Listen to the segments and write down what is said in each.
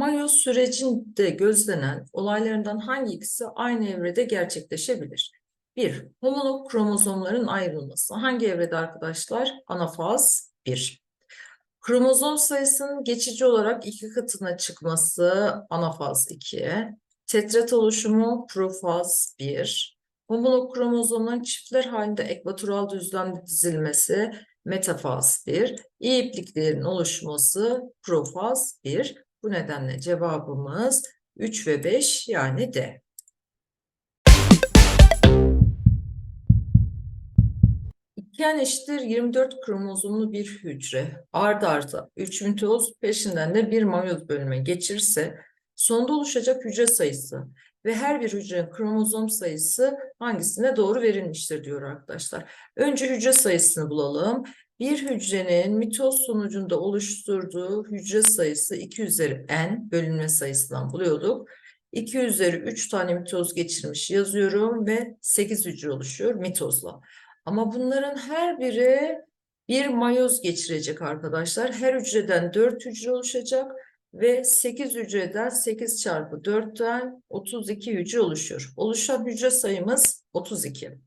Mayoz sürecinde gözlenen olaylarından hangi ikisi aynı evrede gerçekleşebilir? 1. Homolog kromozomların ayrılması. Hangi evrede arkadaşlar? Anafaz 1. Kromozom sayısının geçici olarak iki katına çıkması anafaz 2. Tetrat oluşumu profaz 1. Homolog kromozomların çiftler halinde ekvatoral düzlemde dizilmesi metafaz 1. İyi ipliklerin oluşması profaz 1. Bu nedenle cevabımız 3 ve 5 yani D. İkigen eşittir 24 kromozomlu bir hücre. Ard arda 3 mitoz peşinden de bir mayoz bölüme geçirse sonda oluşacak hücre sayısı ve her bir hücrenin kromozom sayısı hangisine doğru verilmiştir diyor arkadaşlar. Önce hücre sayısını bulalım. Bir hücrenin mitoz sonucunda oluşturduğu hücre sayısı 2 üzeri n bölünme sayısından buluyorduk. 2 üzeri 3 tane mitoz geçirmiş yazıyorum ve 8 hücre oluşuyor mitozla. Ama bunların her biri bir mayoz geçirecek arkadaşlar. Her hücreden 4 hücre oluşacak ve 8 hücreden 8 çarpı 4'ten 32 hücre oluşuyor. Oluşan hücre sayımız 32.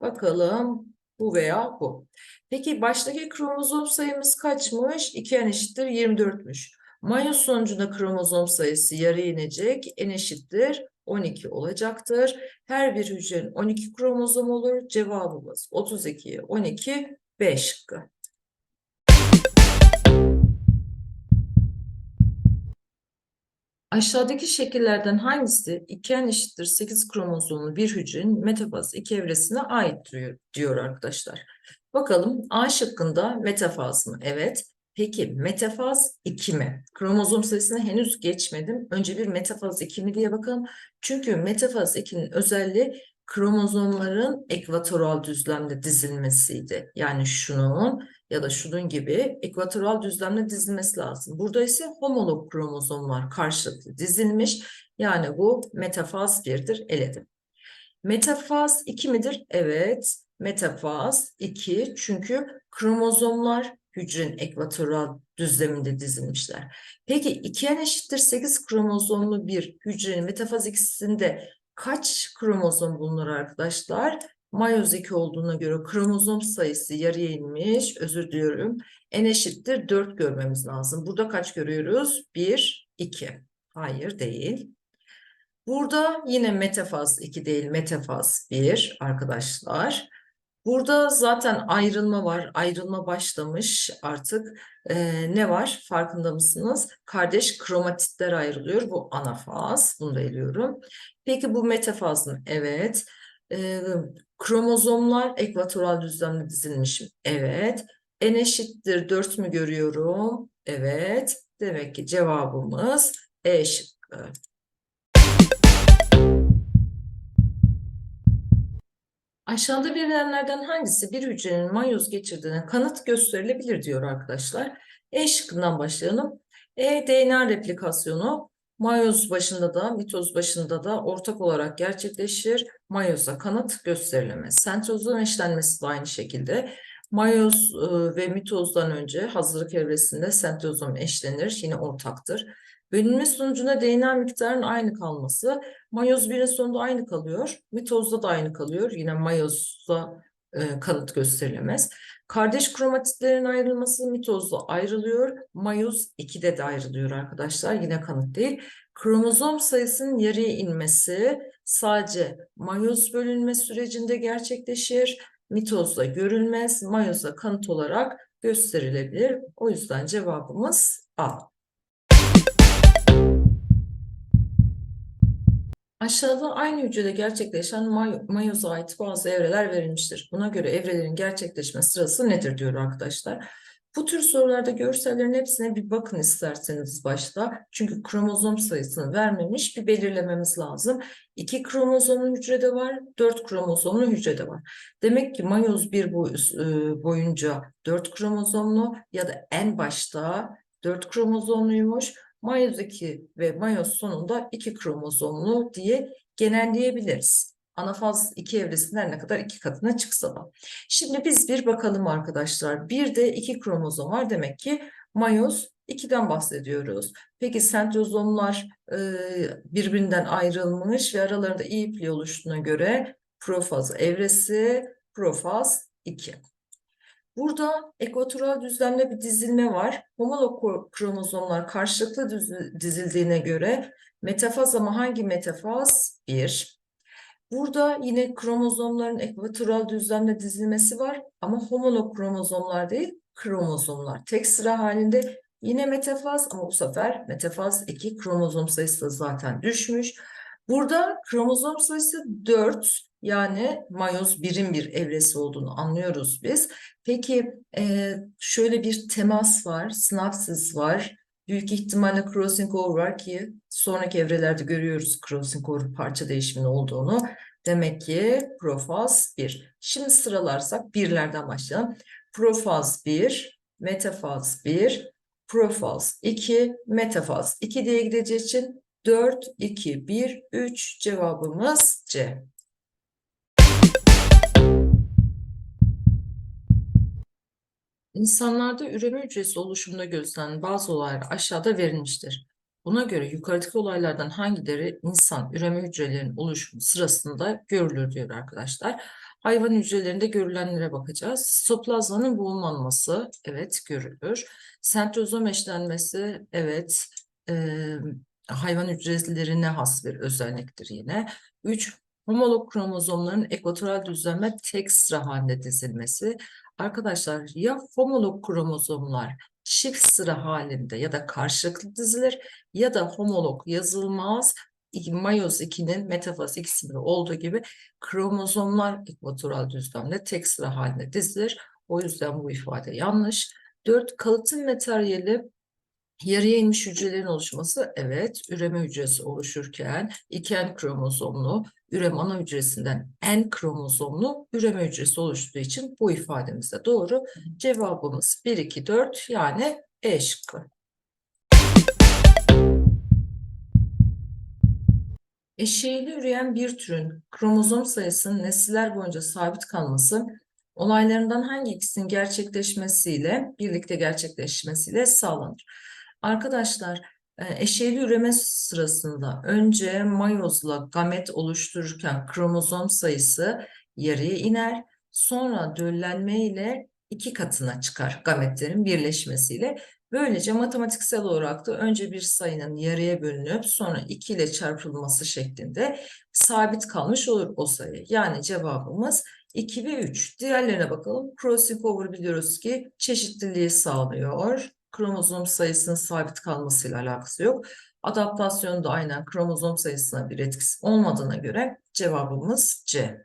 Bakalım bu veya bu. Peki baştaki kromozom sayımız kaçmış? 2 n eşittir 24'müş. Mayoz sonucunda kromozom sayısı yarıya inecek. N eşittir 12 olacaktır. Her bir hücrenin 12 kromozom olur. Cevabımız 32, 12, 5 şıkkı. Aşağıdaki şekillerden hangisi 2n eşittir 8 kromozomlu bir hücrenin metafaz 2 evresine ait diyor arkadaşlar. Bakalım A şıkkında metafaz mı? Evet. Peki metafaz 2 mi? Kromozom sayısını henüz geçmedim. Önce bir metafaz 2 mi diye bakalım. Çünkü metafaz 2'nin özelliği kromozomların ekvatoral düzlemde dizilmesiydi. Yani şunun ya da şunun gibi ekvatoral düzlemde dizilmesi lazım. Burada ise homolog kromozomlar karşılıklı dizilmiş. Yani bu metafaz 1'dir. Eledim. Metafaz 2 midir? Evet. Metafaz 2 çünkü kromozomlar hücrenin ekvatoral düzleminde dizilmişler. Peki 2n eşittir 8 kromozomlu bir hücrenin metafaz ikisinde kaç kromozom bulunur arkadaşlar? Mayoz 2 olduğuna göre kromozom sayısı yarıya inmiş. Özür diliyorum. N eşittir 4 görmemiz lazım. Burada kaç görüyoruz? 1, 2. Hayır değil. Burada yine metafaz 2 değil, metafaz 1 arkadaşlar. Burada zaten ayrılma var. Ayrılma başlamış artık. Ee, ne var? Farkında mısınız? Kardeş kromatitler ayrılıyor. Bu anafaz. Bunu da eliyorum. Peki bu metafaz mı? Evet. Ee, kromozomlar ekvatoral düzlemde dizilmiş mi? Evet. N eşittir 4 mü görüyorum? Evet. Demek ki cevabımız E şıkkı. Aşağıda verilenlerden hangisi bir hücrenin mayoz geçirdiğine kanıt gösterilebilir diyor arkadaşlar. E şıkkından başlayalım. E DNA replikasyonu mayoz başında da mitoz başında da ortak olarak gerçekleşir. Mayoza kanıt gösterilemez. Sentrozom eşlenmesi de aynı şekilde. Mayoz e, ve mitozdan önce hazırlık evresinde sentrozom eşlenir. Yine ortaktır. Bölünme sonucunda DNA miktarının aynı kalması. Mayoz 1'in sonunda aynı kalıyor. Mitozda da aynı kalıyor. Yine mayozda e, kanıt gösterilemez. Kardeş kromatitlerin ayrılması mitozda ayrılıyor. Mayoz 2'de de ayrılıyor arkadaşlar. Yine kanıt değil. Kromozom sayısının yarıya inmesi sadece mayoz bölünme sürecinde gerçekleşir. Mitozda görülmez. Mayozda kanıt olarak gösterilebilir. O yüzden cevabımız A. Aşağıda aynı hücrede gerçekleşen may mayoza ait bazı evreler verilmiştir. Buna göre evrelerin gerçekleşme sırası nedir diyor arkadaşlar. Bu tür sorularda görsellerin hepsine bir bakın isterseniz başta. Çünkü kromozom sayısını vermemiş bir belirlememiz lazım. İki kromozomlu hücrede var, dört kromozomlu hücrede var. Demek ki mayoz bir boy, boyunca dört kromozomlu ya da en başta dört kromozomluymuş. Mayoz 2 ve mayoz sonunda 2 kromozomlu diye genelleyebiliriz. Anafaz 2 evresinden ne kadar iki katına çıksa da. Şimdi biz bir bakalım arkadaşlar. Bir de 2 kromozom var. Demek ki mayoz 2'den bahsediyoruz. Peki sentrozomlar e, birbirinden ayrılmış ve aralarında iyi ipliği oluştuğuna göre profaz evresi profaz 2. Burada ekvatoral düzlemde bir dizilme var. Homolog kromozomlar karşılıklı dizildiğine göre metafaz ama hangi metafaz? 1. Burada yine kromozomların ekvatoral düzlemde dizilmesi var ama homolog kromozomlar değil, kromozomlar. Tek sıra halinde yine metafaz ama bu sefer metafaz 2 kromozom sayısı zaten düşmüş. Burada kromozom sayısı 4 yani mayoz birim bir evresi olduğunu anlıyoruz biz. Peki e, şöyle bir temas var, sinapsis var. Büyük ihtimalle crossing over ki sonraki evrelerde görüyoruz crossing over parça değişiminin olduğunu. Demek ki profaz 1. Şimdi sıralarsak birlerden başlayalım. Profaz 1, metafaz 1, profaz 2, metafaz 2 diye gideceği için 4, 2, 1, 3 cevabımız C. İnsanlarda üreme hücresi oluşumunda gözlenen bazı olaylar aşağıda verilmiştir. Buna göre yukarıdaki olaylardan hangileri insan üreme hücrelerinin oluşumu sırasında görülür diyor arkadaşlar. Hayvan hücrelerinde görülenlere bakacağız. Sitoplazmanın bulunmaması, evet görülür. Sentrozom eşlenmesi, evet e, hayvan hücrelerine has bir özelliktir yine. 3. Homolog kromozomların ekvatoral düzleme tek sıra halinde dizilmesi. Arkadaşlar ya homolog kromozomlar çift sıra halinde ya da karşılıklı dizilir ya da homolog yazılmaz. Mayoz 2'nin metafaz ikisinde olduğu gibi kromozomlar ekvatoral düzlemde tek sıra halinde dizilir. O yüzden bu ifade yanlış. 4. Kalıtım materyali Yarıya inmiş hücrelerin oluşması evet üreme hücresi oluşurken iki N kromozomlu üreme ana hücresinden N kromozomlu üreme hücresi oluştuğu için bu ifademiz de doğru. Cevabımız 1, 2, 4 yani E şıkkı. Eşeğli üreyen bir türün kromozom sayısının nesiller boyunca sabit kalması olaylarından hangi ikisinin gerçekleşmesiyle birlikte gerçekleşmesiyle sağlanır? Arkadaşlar e, eşeyli üreme sırasında önce mayozla gamet oluştururken kromozom sayısı yarıya iner. Sonra döllenme ile iki katına çıkar gametlerin birleşmesiyle. Böylece matematiksel olarak da önce bir sayının yarıya bölünüp sonra 2 ile çarpılması şeklinde sabit kalmış olur o sayı. Yani cevabımız 2 ve 3. Diğerlerine bakalım. Crossing over biliyoruz ki çeşitliliği sağlıyor kromozom sayısının sabit kalmasıyla alakası yok. Adaptasyon da aynen kromozom sayısına bir etkisi olmadığına göre cevabımız C.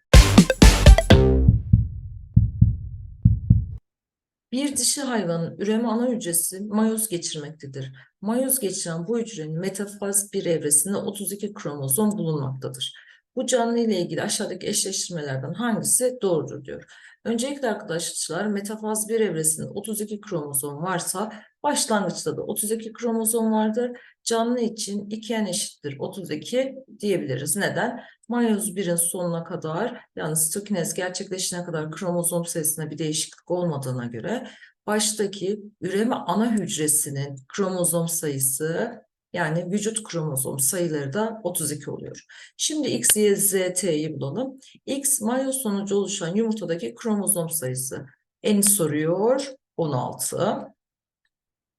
Bir dişi hayvanın üreme ana hücresi mayoz geçirmektedir. Mayoz geçiren bu hücrenin metafaz bir evresinde 32 kromozom bulunmaktadır. Bu canlı ile ilgili aşağıdaki eşleştirmelerden hangisi doğrudur diyor. Öncelikle arkadaşlar metafaz bir evresinde 32 kromozom varsa başlangıçta da 32 kromozom vardır. Canlı için 2n eşittir 32 diyebiliriz. Neden? Mayoz 1'in sonuna kadar yani stokinez gerçekleşene kadar kromozom sayısında bir değişiklik olmadığına göre baştaki üreme ana hücresinin kromozom sayısı yani vücut kromozom sayıları da 32 oluyor. Şimdi X, Y, Z, T'yi bulalım. X mayoz sonucu oluşan yumurtadaki kromozom sayısı. N'i soruyor 16.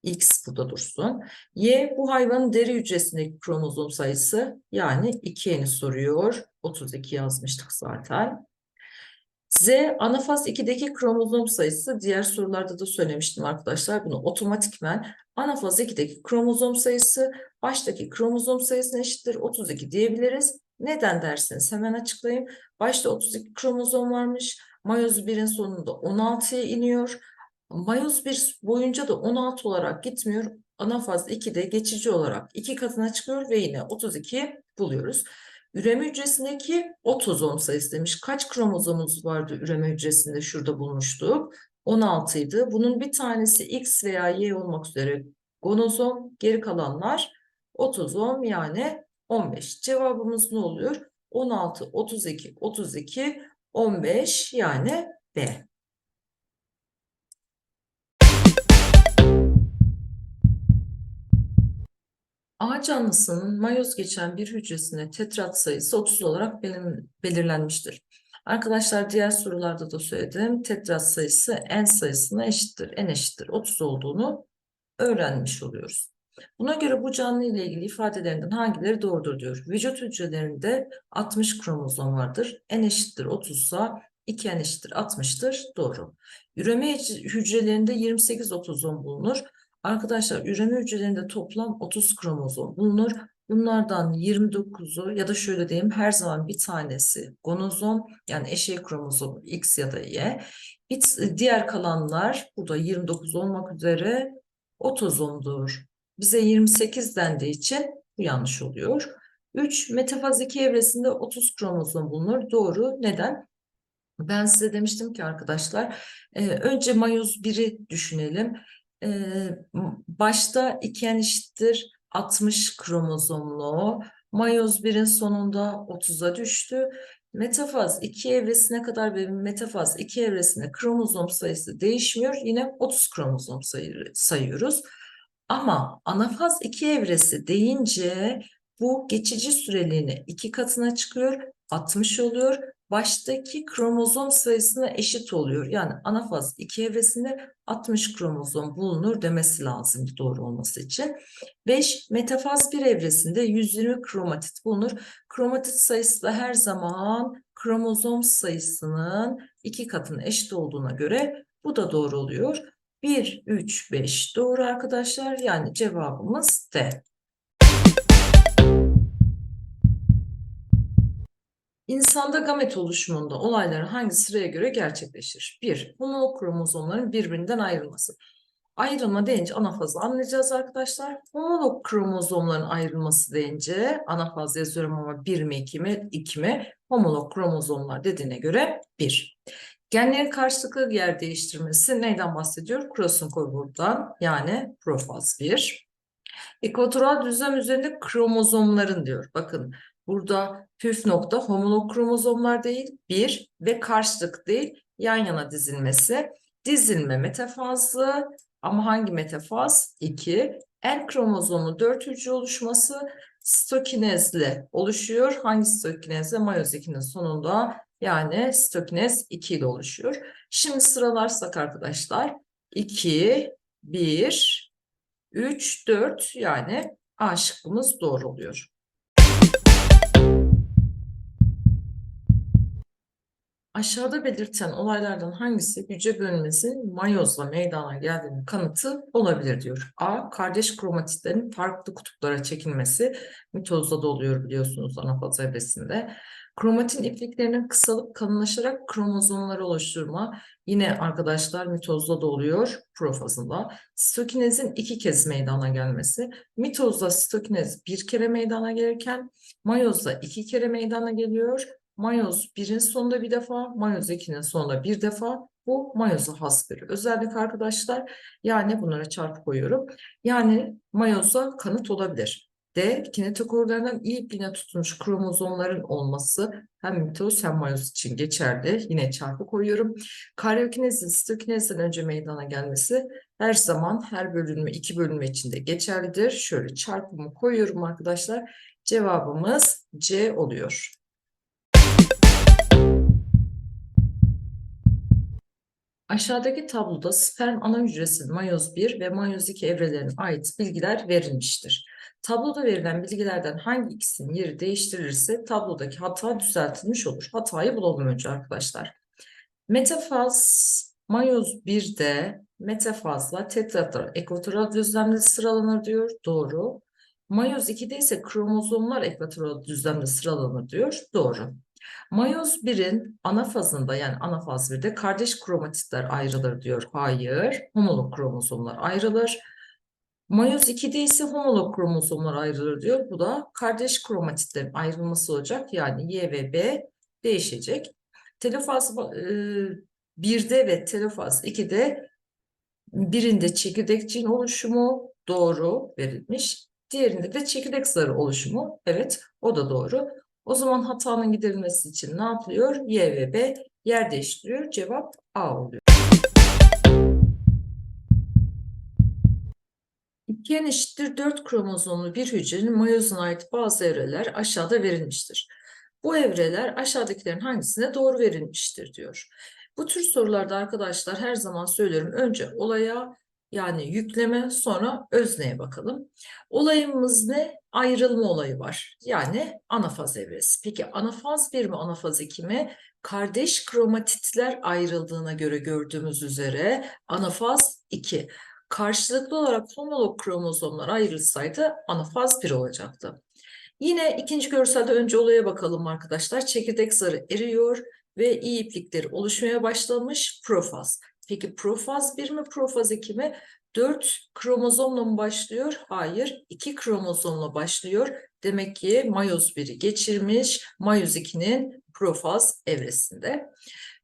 X burada dursun. Y bu hayvanın deri hücresindeki kromozom sayısı yani 2N'i soruyor. 32 yazmıştık zaten. Z anafaz 2'deki kromozom sayısı diğer sorularda da söylemiştim arkadaşlar. Bunu otomatikmen anafaz 2'deki kromozom sayısı baştaki kromozom sayısına eşittir 32 diyebiliriz. Neden derseniz hemen açıklayayım. Başta 32 kromozom varmış. Mayoz 1'in sonunda 16'ya iniyor. Mayoz 1 boyunca da 16 olarak gitmiyor. Anafaz 2'de geçici olarak 2 katına çıkıyor ve yine 32 buluyoruz. Üreme hücresindeki otozom sayısı demiş. Kaç kromozomumuz vardı üreme hücresinde? Şurada bulmuştuk. 16 idi. Bunun bir tanesi X veya Y olmak üzere gonozom. Geri kalanlar otozom yani 15. Cevabımız ne oluyor? 16, 32, 32, 15 yani B. A canlısının mayoz geçen bir hücresine tetrat sayısı 30 olarak belir- belirlenmiştir. Arkadaşlar diğer sorularda da söyledim. Tetrat sayısı n sayısına eşittir. n eşittir 30 olduğunu öğrenmiş oluyoruz. Buna göre bu canlı ile ilgili ifadelerinden hangileri doğrudur diyor. Vücut hücrelerinde 60 kromozom vardır. n eşittir 30 ise 2n eşittir 60'tır. Doğru. Üreme hücrelerinde 28 otozom bulunur. Arkadaşlar üreme hücrelerinde toplam 30 kromozom bulunur. Bunlardan 29'u ya da şöyle diyeyim her zaman bir tanesi gonozom yani eşey kromozomu X ya da Y. Bir, diğer kalanlar burada 29 olmak üzere otozomdur. Bize 28 dendiği için bu yanlış oluyor. 3. Metafaz 2 evresinde 30 kromozom bulunur. Doğru. Neden? Ben size demiştim ki arkadaşlar, e, önce mayoz 1'i düşünelim. E, başta 2n eşittir 60 kromozomlu, mayoz 1'in sonunda 30'a düştü. Metafaz 2 evresine kadar ve metafaz 2 evresinde kromozom sayısı değişmiyor. Yine 30 kromozom sayı, sayıyoruz. Ama anafaz 2 evresi deyince bu geçici süreliğine iki katına çıkıyor, 60 oluyor. Baştaki kromozom sayısına eşit oluyor. Yani anafaz 2 evresinde 60 kromozom bulunur demesi lazım doğru olması için. 5. Metafaz 1 evresinde 120 kromatit bulunur. Kromatit sayısı da her zaman kromozom sayısının iki katına eşit olduğuna göre bu da doğru oluyor. 1, 3, 5 doğru arkadaşlar. Yani cevabımız D. İnsanda gamet oluşumunda olaylar hangi sıraya göre gerçekleşir? 1. Homolog kromozomların birbirinden ayrılması. Ayrılma deyince anafazı anlayacağız arkadaşlar. Homolog kromozomların ayrılması deyince anafaz yazıyorum ama 1 mi 2 mi 2 mi? Homolog kromozomlar dediğine göre 1. Genlerin karşılıklı yer değiştirmesi neyden bahsediyor? Kromosom yani profaz 1. Ekvatoral düzlem üzerinde kromozomların diyor. Bakın burada püf nokta homolog kromozomlar değil, bir ve karşılık değil, yan yana dizilmesi. Dizilme metafazlı ama hangi metafaz? 2. En kromozomlu 4 hücre oluşması stokinezle oluşuyor. Hangi stokinezle? Mayoz 2'nin sonunda yani stokinez 2 ile oluşuyor. Şimdi sıralarsak arkadaşlar 2, 1, 3, 4 yani A şıkkımız doğru oluyor. Aşağıda belirten olaylardan hangisi hücre bölünmesinin mayozla meydana geldiğinin kanıtı olabilir diyor. A. Kardeş kromatitlerin farklı kutuplara çekilmesi mitozda da oluyor biliyorsunuz anafaz evresinde. Kromatin ipliklerinin kısalıp kalınlaşarak kromozomları oluşturma yine arkadaşlar mitozda da oluyor profazında. Sitokinezin iki kez meydana gelmesi. Mitozda sitokinez bir kere meydana gelirken mayozda iki kere meydana geliyor. Mayoz 1'in sonunda bir defa, mayoz 2'nin sonunda bir defa. Bu mayoza has bir özellik arkadaşlar. Yani bunlara çarpı koyuyorum. Yani mayoza kanıt olabilir. D. Kinetokorlardan iyi ipline tutulmuş kromozomların olması hem mitoz hem mayoz için geçerli. Yine çarpı koyuyorum. Karyokinezin sitokinezden önce meydana gelmesi her zaman her bölünme, iki bölünme içinde geçerlidir. Şöyle çarpımı koyuyorum arkadaşlar. Cevabımız C oluyor. Aşağıdaki tabloda sperm ana hücresinin mayoz 1 ve mayoz 2 evrelerine ait bilgiler verilmiştir. Tabloda verilen bilgilerden hangi ikisinin yeri değiştirilirse tablodaki hata düzeltilmiş olur. Hatayı bulalım önce arkadaşlar. Metafaz mayoz 1'de metafazla tetratra ekvatoral düzlemde sıralanır diyor. Doğru. Mayoz 2'de ise kromozomlar ekvatoral düzlemde sıralanır diyor. Doğru. Mayoz 1'in ana fazında yani ana faz 1'de kardeş kromatitler ayrılır diyor. Hayır. Homolog kromozomlar ayrılır. Mayoz 2'de ise homolog kromozomlar ayrılır diyor. Bu da kardeş kromatitlerin ayrılması olacak. Yani Y ve B değişecek. Telofaz 1'de ve telofaz 2'de birinde çekirdek cin oluşumu doğru verilmiş. Diğerinde de çekirdek zarı oluşumu. Evet o da doğru. O zaman hatanın giderilmesi için ne yapılıyor? Y ve B yer değiştiriyor. Cevap A oluyor. 2n eşittir 4 kromozomlu bir hücrenin mayozuna ait bazı evreler aşağıda verilmiştir. Bu evreler aşağıdakilerin hangisine doğru verilmiştir diyor. Bu tür sorularda arkadaşlar her zaman söylüyorum önce olaya yani yükleme sonra özneye bakalım. Olayımız ne? Ayrılma olayı var. Yani anafaz evresi. Peki anafaz 1 mi anafaz 2 mi? Kardeş kromatitler ayrıldığına göre gördüğümüz üzere anafaz 2. Karşılıklı olarak homolog kromozomlar ayrılsaydı anafaz 1 olacaktı. Yine ikinci görselde önce olaya bakalım arkadaşlar. Çekirdek zarı eriyor ve iyi iplikleri oluşmaya başlamış profaz. Peki profaz 1 mi profaz 2 mi? 4 kromozomla mı başlıyor? Hayır, 2 kromozomla başlıyor. Demek ki mayoz 1'i geçirmiş, mayoz 2'nin profaz evresinde.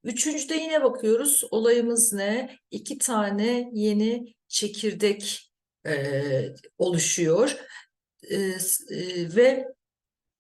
Üçüncüde yine bakıyoruz. Olayımız ne? İki tane yeni çekirdek e, oluşuyor. E, e, ve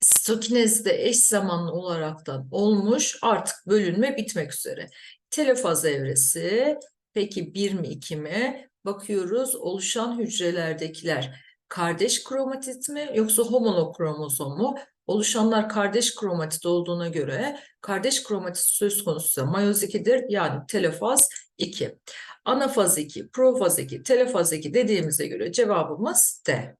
stokinezde eş zamanlı olaraktan olmuş. Artık bölünme bitmek üzere. Telefaz evresi peki 1 mi 2 mi? Bakıyoruz oluşan hücrelerdekiler kardeş kromatit mi yoksa homolog kromozom mu? Oluşanlar kardeş kromatit olduğuna göre kardeş kromatit söz konusu mayoz 2'dir yani telefaz 2. Anafaz 2, profaz 2, telefaz 2 dediğimize göre cevabımız D.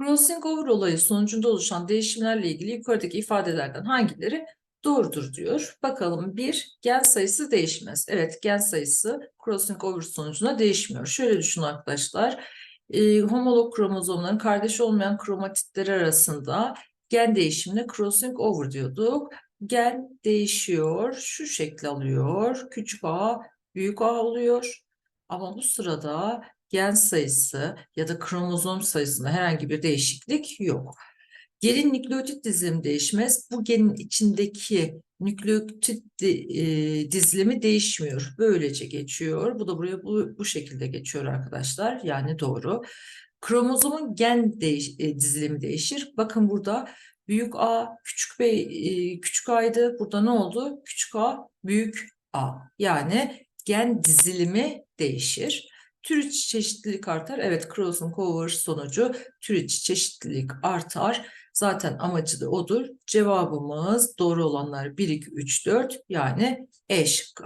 Crossing over olayı sonucunda oluşan değişimlerle ilgili yukarıdaki ifadelerden hangileri doğrudur diyor. Bakalım bir gen sayısı değişmez. Evet gen sayısı crossing over sonucunda değişmiyor. Şöyle düşünün arkadaşlar. E, homolog kromozomların kardeş olmayan kromatitleri arasında gen değişimine crossing over diyorduk. Gen değişiyor, şu şekli alıyor. Küçük a, büyük a oluyor. Ama bu sırada gen sayısı ya da kromozom sayısında herhangi bir değişiklik yok. Genin nükleotit dizilimi değişmez. Bu genin içindeki nükleotit e, dizilimi değişmiyor. Böylece geçiyor. Bu da buraya bu, bu şekilde geçiyor arkadaşlar. Yani doğru. Kromozomun gen değiş, e, dizilimi değişir. Bakın burada büyük A küçük B e, küçük A'ydı. Burada ne oldu? Küçük A büyük A. Yani gen dizilimi değişir. Tür içi çeşitlilik artar. Evet, crossover sonucu tür içi çeşitlilik artar. Zaten amacı da odur. Cevabımız doğru olanlar 1, 2, 3, 4 yani E şıkkı.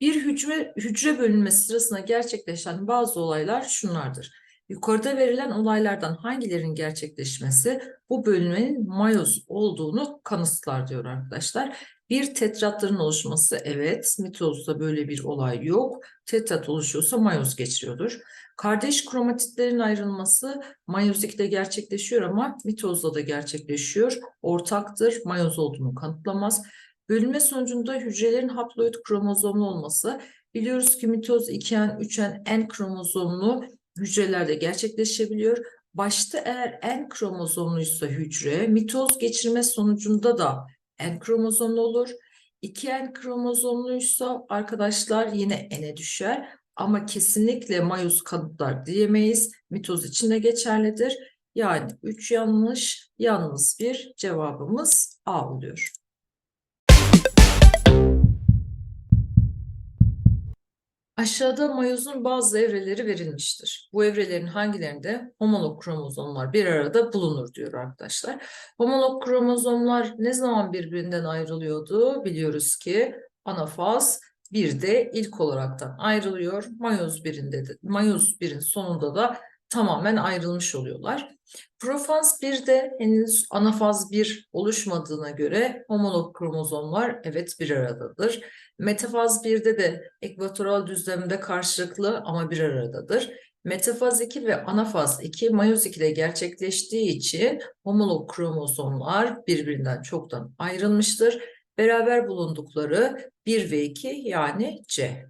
Bir hücre, hücre bölünmesi sırasında gerçekleşen bazı olaylar şunlardır. Yukarıda verilen olaylardan hangilerinin gerçekleşmesi bu bölünmenin mayoz olduğunu kanıtlar diyor arkadaşlar. Bir tetratların oluşması evet, mitozda böyle bir olay yok. Tetrat oluşuyorsa mayoz geçiriyordur. Kardeş kromatitlerin ayrılması mayozikte gerçekleşiyor ama mitozda da gerçekleşiyor. Ortaktır, mayoz olduğunu kanıtlamaz. Bölünme sonucunda hücrelerin haploid kromozomlu olması. Biliyoruz ki mitoz 2N, 3N, N kromozomlu hücrelerde gerçekleşebiliyor. Başta eğer N kromozomluysa hücre, mitoz geçirme sonucunda da N kromozomlu olur. 2N kromozomluysa arkadaşlar yine N'e düşer. Ama kesinlikle mayus kanıtlar diyemeyiz. Mitoz için de geçerlidir. Yani 3 yanlış, yalnız bir cevabımız A oluyor. Aşağıda mayozun bazı evreleri verilmiştir. Bu evrelerin hangilerinde homolog kromozomlar bir arada bulunur diyor arkadaşlar. Homolog kromozomlar ne zaman birbirinden ayrılıyordu? Biliyoruz ki anafaz bir de ilk olaraktan ayrılıyor. Mayoz birinde de, mayoz birin sonunda da tamamen ayrılmış oluyorlar. Profaz 1'de henüz anafaz 1 oluşmadığına göre homolog kromozomlar evet bir aradadır. Metafaz 1'de de ekvatoral düzlemde karşılıklı ama bir aradadır. Metafaz 2 ve anafaz 2 mayoz 2'de gerçekleştiği için homolog kromozomlar birbirinden çoktan ayrılmıştır. Beraber bulundukları 1 ve 2 yani C.